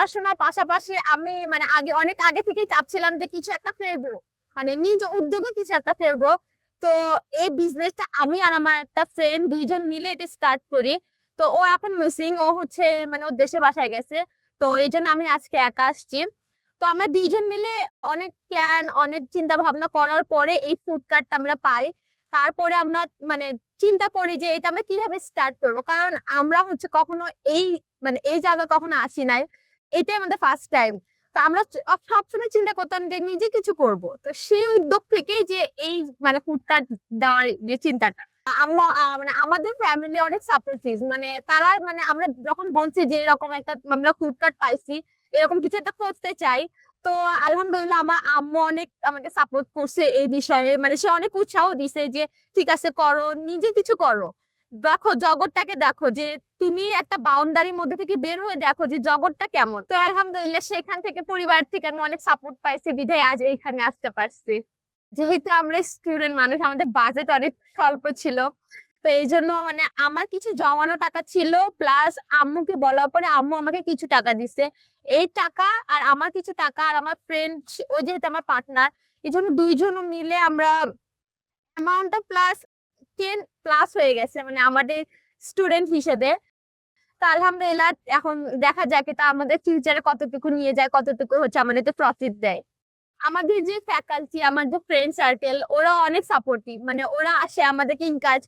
পড়াশোনার পাশাপাশি আমি মানে আগে, অনেক আগে থেকেই চাচ্ছিলাম যে কিছু একটা ফেলব মানে নিজ উদ্যোগে কিছু একটা ফেলব তো এই বিজনেসটা আমি আর আমার একটা ফ্রেন্ড দুইজন মিলে এটা স্টার্ট করি। তো ও এখন মিসিং ও হচ্ছে মানে ওর দেশে বাসায় গেছে। তো এই জন্য আমি আজকে একা আসছি। তো আমরা দুইজন মিলে অনেক প্ল্যান অনেক চিন্তা ভাবনা করার পরে এই ফুড কার্টটা আমরা পাই। তারপরে আমরা মানে চিন্তা করি যে এটা আমরা কীভাবে স্টার্ট করব? কারণ আমরা হচ্ছে কখনো এই মানে এই জায়গা কখনো আসি নাই। এটাই আমাদের ফার্স্ট টাইম তো আমরা সবসময় চিন্তা করতাম যে নিজে কিছু করব। তো সেই উদ্যোগ থেকেই যে এই মানে ফুড কার্ট দেওয়ার যে চিন্তাটা। মানে আমাদের ফ্যামিলি অনেক সাপোর্টিভ মানে তারা মানে আমরা যখন বলছি যে এরকম একটা আমরা ফুড পাইছি, এরকম কিছু একটা করতে চাই, তো আলহামদুলিল্লাহ আমার আম্মু অনেক আমাকে সাপোর্ট করছে এই বিষয়ে। মানে সে অনেক উৎসাহ দিছে যে, ঠিক আছে করো, নিজে কিছু করো। দেখো জগৎটাকে দেখো যে তুমি একটা বাউন্ডারির মধ্যে থেকে বের হয়ে দেখো যে জগৎটা কেমন। তো আলহামদুলিল্লাহ সেখান থেকে পরিবার থেকে আমি অনেক সাপোর্ট পাইছি, বিধায় আজ এখানে আসতে পারছি। যেহেতু আমরা স্টুডেন্ট মানুষ, আমাদের বাজেট অনেক স্বল্প ছিল। তো এই জন্য মানে আমার কিছু জমানো টাকা ছিল প্লাস আম্মুকে বলার পরে আম্মু আমাকে কিছু টাকা দিছে। এই টাকা আর আমার কিছু টাকা আর আমার ফ্রেন্ড ও যেহেতু আমার পার্টনার এই জন্য দুইজন মিলে আমরা অ্যামাউন্টটা প্লাস টেন প্লাস হয়ে গেছে মানে আমাদের স্টুডেন্ট হিসেবে। তো আলহামদুলিল্লাহ, এখন দেখা আমাদের ফিউচারে কতটুকু নিয়ে যায়, কতটুকু হচ্ছে আমাদেরকে প্রফিট দেয়। আমাদের যে ফ্যাকাল্টি যে ফ্রেন্ড সার্কেল ওরা অনেক সাপোর্টিভ মানে ওরা আসে, আমাদেরকে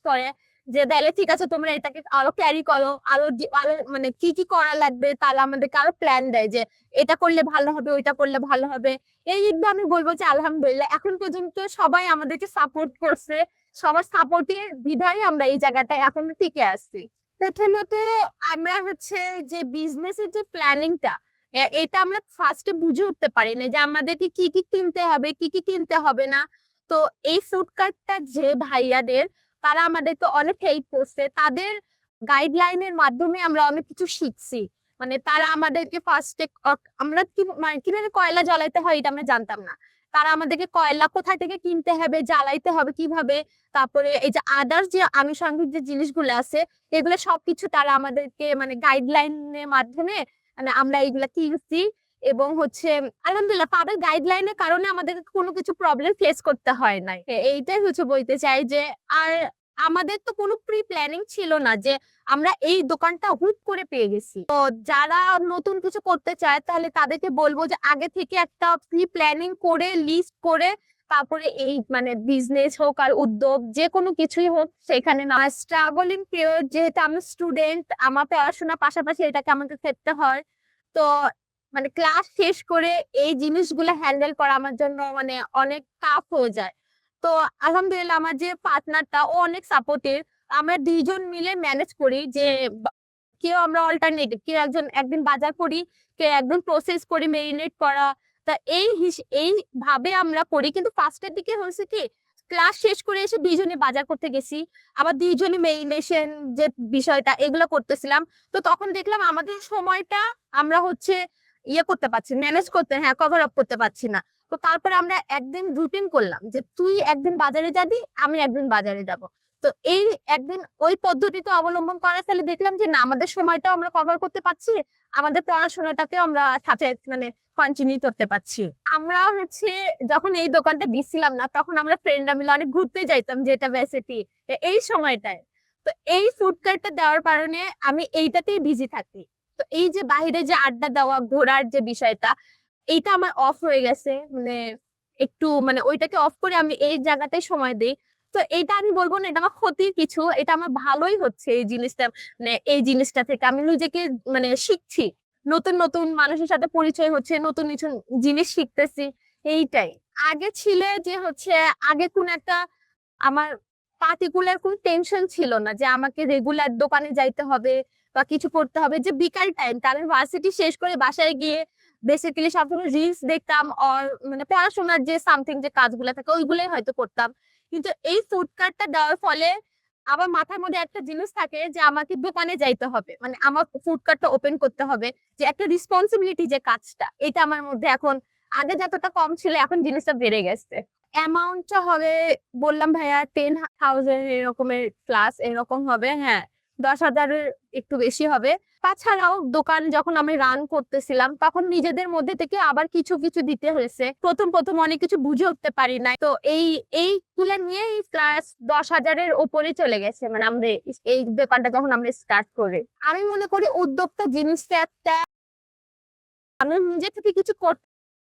করে যে, তাহলে ঠিক আছে, তোমরা এটাকে আরও ক্যারি করো, আরও আরও মানে কি কি করা লাগবে? তাহলে আমাদেরকে আরও প্ল্যান দেয় যে, এটা করলে ভালো হবে, ওইটা করলে ভালো হবে। এই আমি বলব যে, আলহামদুলিল্লাহ, এখন পর্যন্ত সবাই আমাদেরকে সাপোর্ট করছে। সবার সাপোর্টের বিধায় আমরা এই জায়গাটায় এখন টিকে আসছি। প্রথমত আমরা হচ্ছে যে বিজনেসের যে প্ল্যানিংটা এটা আমরা ফার্স্টে বুঝে উঠতে পারি না যে আমাদেরকে কি কি কিনতে হবে, কি কি কিনতে হবে না। তো এই ফুড কার্টটা যে ভাইয়াদের, তারা আমাদেরকে অনেক হেল্প করছে। তাদের গাইডলাইনের মাধ্যমে আমরা অনেক কিছু শিখছি। মানে তারা আমাদেরকে ফার্স্টে আমরা কি মানে কীভাবে কয়লা জ্বালাইতে হয় এটা আমরা জানতাম না। তারা আমাদেরকে কয়লা কোথায় থেকে কিনতে হবে, জ্বালাইতে হবে কীভাবে, তারপরে এই যে আদার্স যে আনুষঙ্গিক যে জিনিসগুলো আছে, এগুলো সবকিছু তারা আমাদেরকে মানে গাইডলাইনের মাধ্যমে মানে আমরা এইগুলা কিনছি এবং হচ্ছে আলহামদুলিল্লাহ তাদের গাইডলাইনের কারণে আমাদের কোনো কিছু প্রবলেম ফেস করতে হয় নাই। এইটাই হচ্ছে বলতে চাই যে আর আমাদের তো কোনো প্রি প্ল্যানিং ছিল না যে আমরা এই দোকানটা হুট করে পেয়ে গেছি। তো যারা নতুন কিছু করতে চায় তাহলে তাদেরকে বলব যে আগে থেকে একটা প্রি প্ল্যানিং করে লিস্ট করে তারপরে এই মানে বিজনেস হোক আর উদ্যোগ যে কোনো কিছুই হোক সেখানে না। স্ট্রাগলিং পিরিয়ড যেহেতু আমি স্টুডেন্ট আমার পড়াশোনার পাশাপাশি এটাকে আমাকে করতে হয়। তো মানে ক্লাস শেষ করে এই জিনিসগুলো হ্যান্ডেল করা আমার জন্য মানে অনেক টাফ হয়ে যায়। তো আলহামদুলিল্লাহ আমার যে পার্টনারটা ও অনেক সাপোর্টিভ আমরা দুইজন মিলে ম্যানেজ করি যে কেউ আমরা অল্টারনেটিভ কেউ একজন একদিন বাজার করি, কেউ একদিন প্রসেস করি মেরিনেট করা। তা এই এই ভাবে আমরা করি। কিন্তু ফার্স্টের দিকে হয়েছে কি ক্লাস শেষ করে এসে দুইজনে বাজার করতে গেছি। আবার দুইজনে মেরিনেশন যে বিষয়টা, এগুলো করতেছিলাম। তো তখন দেখলাম আমাদের সময়টা আমরা হচ্ছে ইয়ে করতে পারছি ম্যানেজ করতে হ্যাঁ কভার আপ করতে পারছি না। তো তারপরে আমরা একদিন রুটিন করলাম যে তুই একদিন বাজারে যাবি, আমি একদিন বাজারে যাব। তো এই একদিন ওই পদ্ধতিতে অবলম্বন করার ফলে দেখলাম যে না, আমাদের সময়টাও আমরা কভার করতে পারছি, আমাদের পড়াশোনাটাকেও আমরা সাথে মানে কন্টিনিউ করতে পারছি। আমরা হচ্ছে যখন এই দোকানটা দিছিলাম না, তখন আমরা ফ্রেন্ডরা মিলে অনেক ঘুরতে যাইতাম যেটা বেসিটি এই সময়টায়। তো এই ফুড কার্টটা দেওয়ার কারণে আমি এইটাতেই বিজি থাকি। তো এই যে বাইরে যে আড্ডা দেওয়া, ঘোরার যে বিষয়টা এইটা আমার অফ হয়ে গেছে। মানে একটু মানে ওইটাকে অফ করে আমি এই জায়গাটায় সময় দিই। তো এটা আমি বলব না, এটা আমার ক্ষতির কিছু, এটা আমার ভালোই হচ্ছে এই জিনিসটা মানে এই জিনিসটা থেকে। আমি নিজেকে মানে শিখছি, নতুন নতুন মানুষের সাথে পরিচয় হচ্ছে, নতুন কিছু জিনিস শিখতেছি, এইটাই। আগে ছিল যে হচ্ছে, আগে কোন একটা আমার পার্টিকুলার কোন টেনশন ছিল না যে আমাকে রেগুলার দোকানে যাইতে হবে বা কিছু করতে হবে। যে বিকাল টাইম তাদের ভার্সিটি শেষ করে বাসায় গিয়ে বেসিক্যালি সবসময় রিলস দেখতাম আর মানে পড়াশোনার যে সামথিং যে কাজগুলো থাকে, ওইগুলোই হয়তো করতাম। কিন্তু এই ফুড কার্টটা দেওয়ার ফলে আমার মাথার মধ্যে একটা জিনিস থাকে যে আমাকে দোকানে যাইতে হবে। মানে আমার ফুড কার্টটা ওপেন করতে হবে যে একটা রেসপন্সিবিলিটি যে কাজটা, এটা আমার মধ্যে এখন আগে যতটা কম ছিল, এখন জিনিসটা বেড়ে গেছে। অ্যামাউন্টটা হবে, বললাম ভাইয়া টেন থাউজেন্ড এরকমের প্লাস এরকম হবে হ্যাঁ। দশ হাজারের একটু বেশি হবে। তাছাড়াও দোকান যখন আমি রান করতেছিলাম, তখন নিজেদের মধ্যে থেকে আবার কিছু কিছু দিতে হয়েছে। প্রথম প্রথম অনেক কিছু বুঝে উঠতে পারি নাই। তো এই এই তুলে নিয়ে ক্লাস দশ হাজারের ওপরে চলে গেছে মানে আমাদের এই দোকানটা যখন আমরা স্টার্ট করি। আমি মনে করি উদ্যোক্তা জিনিসটা একটা, আমি নিজে থেকে কিছু করতে